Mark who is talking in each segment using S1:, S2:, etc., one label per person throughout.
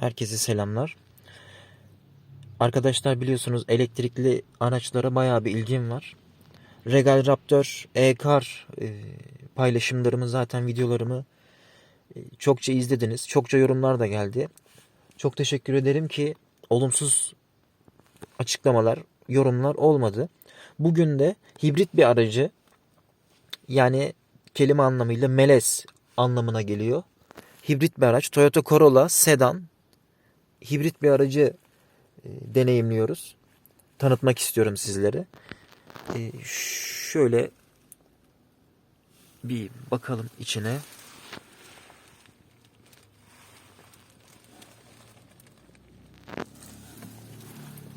S1: Herkese selamlar. Arkadaşlar biliyorsunuz elektrikli araçlara bayağı bir ilgim var. Regal Raptor E-Car e, paylaşımlarımı zaten videolarımı e, çokça izlediniz. Çokça yorumlar da geldi. Çok teşekkür ederim ki olumsuz açıklamalar, yorumlar olmadı. Bugün de hibrit bir aracı yani kelime anlamıyla melez anlamına geliyor. Hibrit bir araç Toyota Corolla sedan hibrit bir aracı e, deneyimliyoruz. Tanıtmak istiyorum sizlere. E, şöyle bir bakalım içine.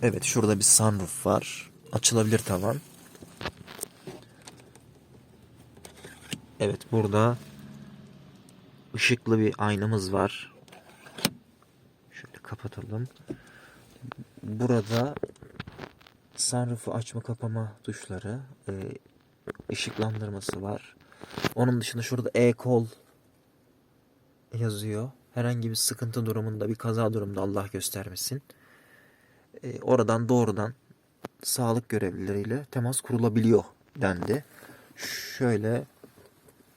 S1: Evet şurada bir sunroof var. Açılabilir tavan. Evet burada ışıklı bir aynamız var. Kapatalım. Burada sunroof'u açma kapama tuşları, e, ışıklandırması var. Onun dışında şurada e-call yazıyor. Herhangi bir sıkıntı durumunda, bir kaza durumunda Allah göstermesin. E, oradan doğrudan sağlık görevlileriyle temas kurulabiliyor dendi. Şöyle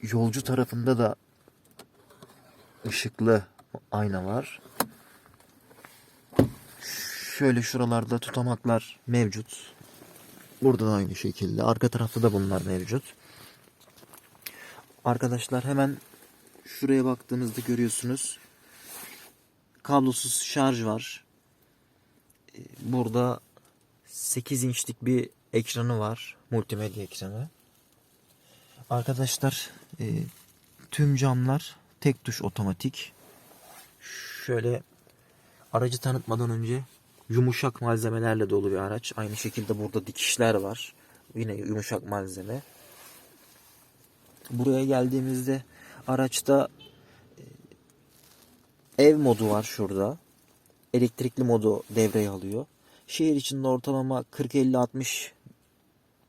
S1: yolcu tarafında da ışıklı ayna var. Şöyle şuralarda tutamaklar mevcut. Burada da aynı şekilde. Arka tarafta da bunlar mevcut. Arkadaşlar hemen şuraya baktığınızda görüyorsunuz. Kablosuz şarj var. Ee, Burada 8 inçlik bir ekranı var. Multimedya ekranı. Arkadaşlar e, tüm camlar tek tuş otomatik. Şöyle aracı tanıtmadan önce yumuşak malzemelerle dolu bir araç. Aynı şekilde burada dikişler var. Yine yumuşak malzeme. Buraya geldiğimizde araçta e, ev modu var şurada. Elektrikli modu devreye alıyor. Şehir içinde ortalama 40-50-60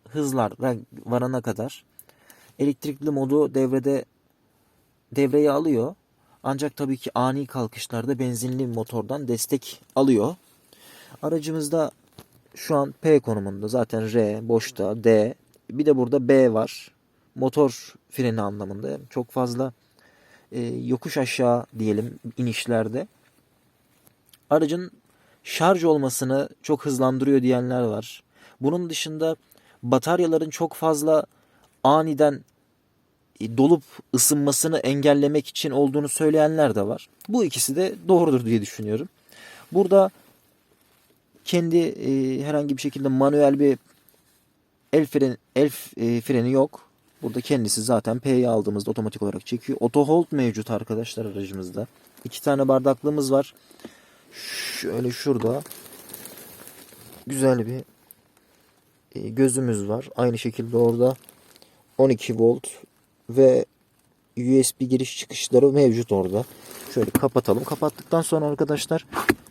S1: hızlar varana kadar elektrikli modu devrede devreye alıyor. Ancak tabii ki ani kalkışlarda benzinli motordan destek alıyor. Aracımızda şu an P konumunda. Zaten R boşta, D. Bir de burada B var. Motor freni anlamında. Çok fazla e, yokuş aşağı diyelim inişlerde. Aracın şarj olmasını çok hızlandırıyor diyenler var. Bunun dışında bataryaların çok fazla aniden e, dolup ısınmasını engellemek için olduğunu söyleyenler de var. Bu ikisi de doğrudur diye düşünüyorum. Burada kendi e, herhangi bir şekilde manuel bir el freni, el e, freni yok. Burada kendisi zaten P'yi aldığımızda otomatik olarak çekiyor. Auto hold mevcut arkadaşlar aracımızda. İki tane bardaklığımız var. Şöyle şurada güzel bir e, gözümüz var. Aynı şekilde orada 12 volt ve USB giriş çıkışları mevcut orada. Şöyle kapatalım. Kapattıktan sonra arkadaşlar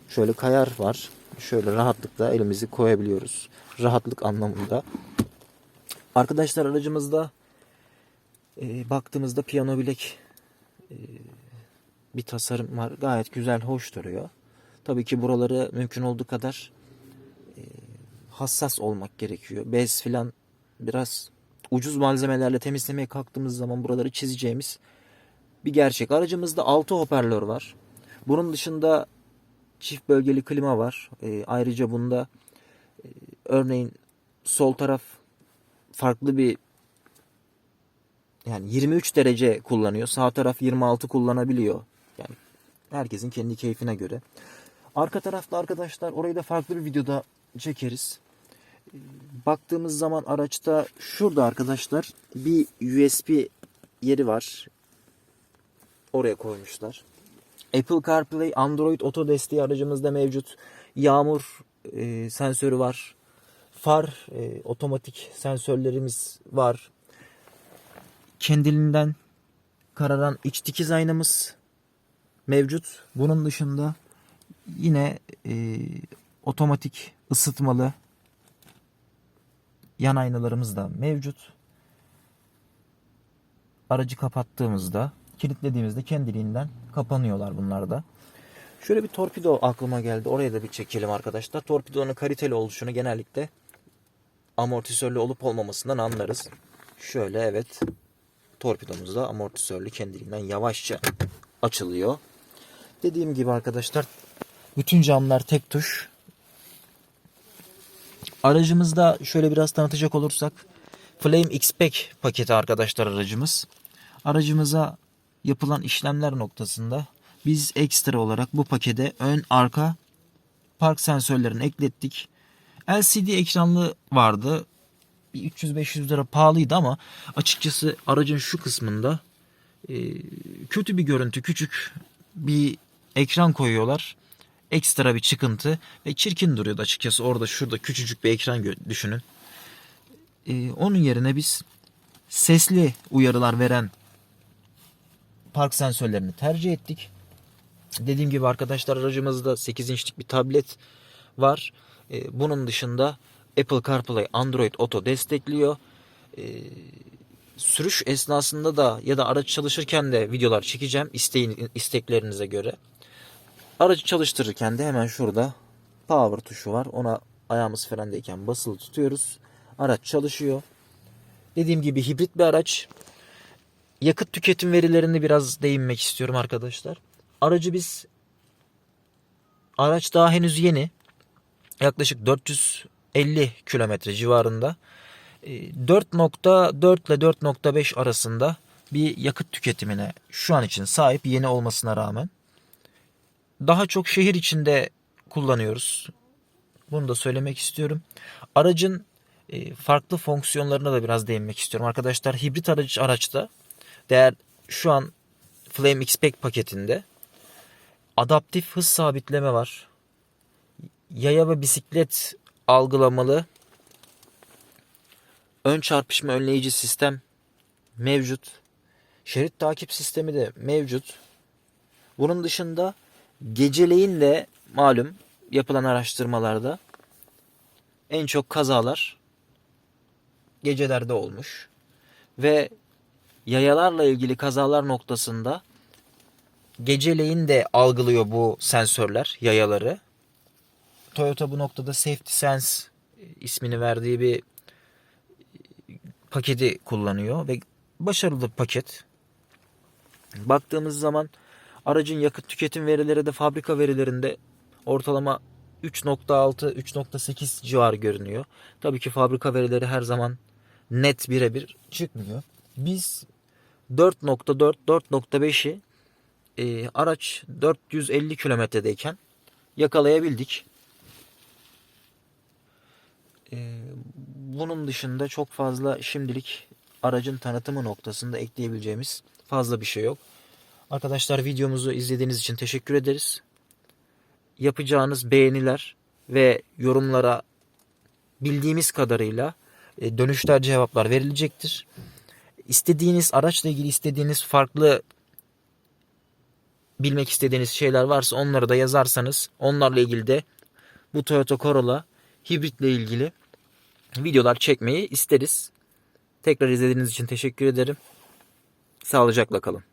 S1: şöyle kayar var. Şöyle rahatlıkla elimizi koyabiliyoruz. Rahatlık anlamında. Arkadaşlar aracımızda e, baktığımızda piyano bilek e, bir tasarım var. Gayet güzel, hoş duruyor. Tabii ki buraları mümkün olduğu kadar e, hassas olmak gerekiyor. Bez filan biraz ucuz malzemelerle temizlemeye kalktığımız zaman buraları çizeceğimiz bir gerçek. Aracımızda 6 hoparlör var. Bunun dışında çift bölgeli klima var. E, ayrıca bunda e, örneğin sol taraf farklı bir yani 23 derece kullanıyor. Sağ taraf 26 kullanabiliyor. Yani herkesin kendi keyfine göre. Arka tarafta arkadaşlar orayı da farklı bir videoda çekeriz. E, Baktığımız zaman araçta şurada arkadaşlar bir USB yeri var. Oraya koymuşlar. Apple CarPlay, Android Auto desteği aracımızda mevcut. Yağmur e, sensörü var. Far, e, otomatik sensörlerimiz var. Kendiliğinden kararan iç dikiz aynamız mevcut. Bunun dışında yine e, otomatik ısıtmalı yan aynalarımız da mevcut. Aracı kapattığımızda, kilitlediğimizde kendiliğinden kapanıyorlar bunlar da. Şöyle bir torpido aklıma geldi. Oraya da bir çekelim arkadaşlar. Torpidonun kaliteli oluşunu genellikle amortisörlü olup olmamasından anlarız. Şöyle evet. Torpidomuz da amortisörlü kendiliğinden yavaşça açılıyor. Dediğim gibi arkadaşlar bütün camlar tek tuş. Aracımızda şöyle biraz tanıtacak olursak Flame X-Pack paketi arkadaşlar aracımız. Aracımıza yapılan işlemler noktasında biz ekstra olarak bu pakete ön arka park sensörlerini eklettik. LCD ekranlı vardı. Bir 300-500 lira pahalıydı ama açıkçası aracın şu kısmında e, kötü bir görüntü, küçük bir ekran koyuyorlar. Ekstra bir çıkıntı ve çirkin duruyordu açıkçası. Orada şurada küçücük bir ekran düşünün. E, onun yerine biz sesli uyarılar veren park sensörlerini tercih ettik. Dediğim gibi arkadaşlar aracımızda 8 inçlik bir tablet var. Ee, bunun dışında Apple CarPlay, Android Auto destekliyor. Ee, sürüş esnasında da ya da araç çalışırken de videolar çekeceğim isteğin, isteklerinize göre. Aracı çalıştırırken de hemen şurada power tuşu var. Ona ayağımız frendeyken basılı tutuyoruz. Araç çalışıyor. Dediğim gibi hibrit bir araç. Yakıt tüketim verilerini biraz değinmek istiyorum arkadaşlar. Aracı biz araç daha henüz yeni. Yaklaşık 450 kilometre civarında. E, 4.4 ile 4.5 arasında bir yakıt tüketimine şu an için sahip yeni olmasına rağmen. Daha çok şehir içinde kullanıyoruz. Bunu da söylemek istiyorum. Aracın e, farklı fonksiyonlarına da biraz değinmek istiyorum. Arkadaşlar hibrit araç araçta değer şu an Flame X-Pack paketinde adaptif hız sabitleme var. Yaya ve bisiklet algılamalı ön çarpışma önleyici sistem mevcut. Şerit takip sistemi de mevcut. Bunun dışında geceleyin de malum yapılan araştırmalarda en çok kazalar gecelerde olmuş. Ve yayalarla ilgili kazalar noktasında geceleyin de algılıyor bu sensörler yayaları. Toyota bu noktada Safety Sense ismini verdiği bir paketi kullanıyor ve başarılı paket. Baktığımız zaman aracın yakıt tüketim verileri de fabrika verilerinde ortalama 3.6-3.8 civarı görünüyor. Tabii ki fabrika verileri her zaman net birebir çıkmıyor. Biz 4.4-4.5'i e, araç 450 kilometredeyken yakalayabildik. E, bunun dışında çok fazla şimdilik aracın tanıtımı noktasında ekleyebileceğimiz fazla bir şey yok. Arkadaşlar videomuzu izlediğiniz için teşekkür ederiz. Yapacağınız beğeniler ve yorumlara bildiğimiz kadarıyla e, dönüşler cevaplar verilecektir. İstediğiniz araçla ilgili istediğiniz farklı bilmek istediğiniz şeyler varsa onları da yazarsanız onlarla ilgili de bu Toyota Corolla hibritle ilgili videolar çekmeyi isteriz. Tekrar izlediğiniz için teşekkür ederim. Sağlıcakla kalın.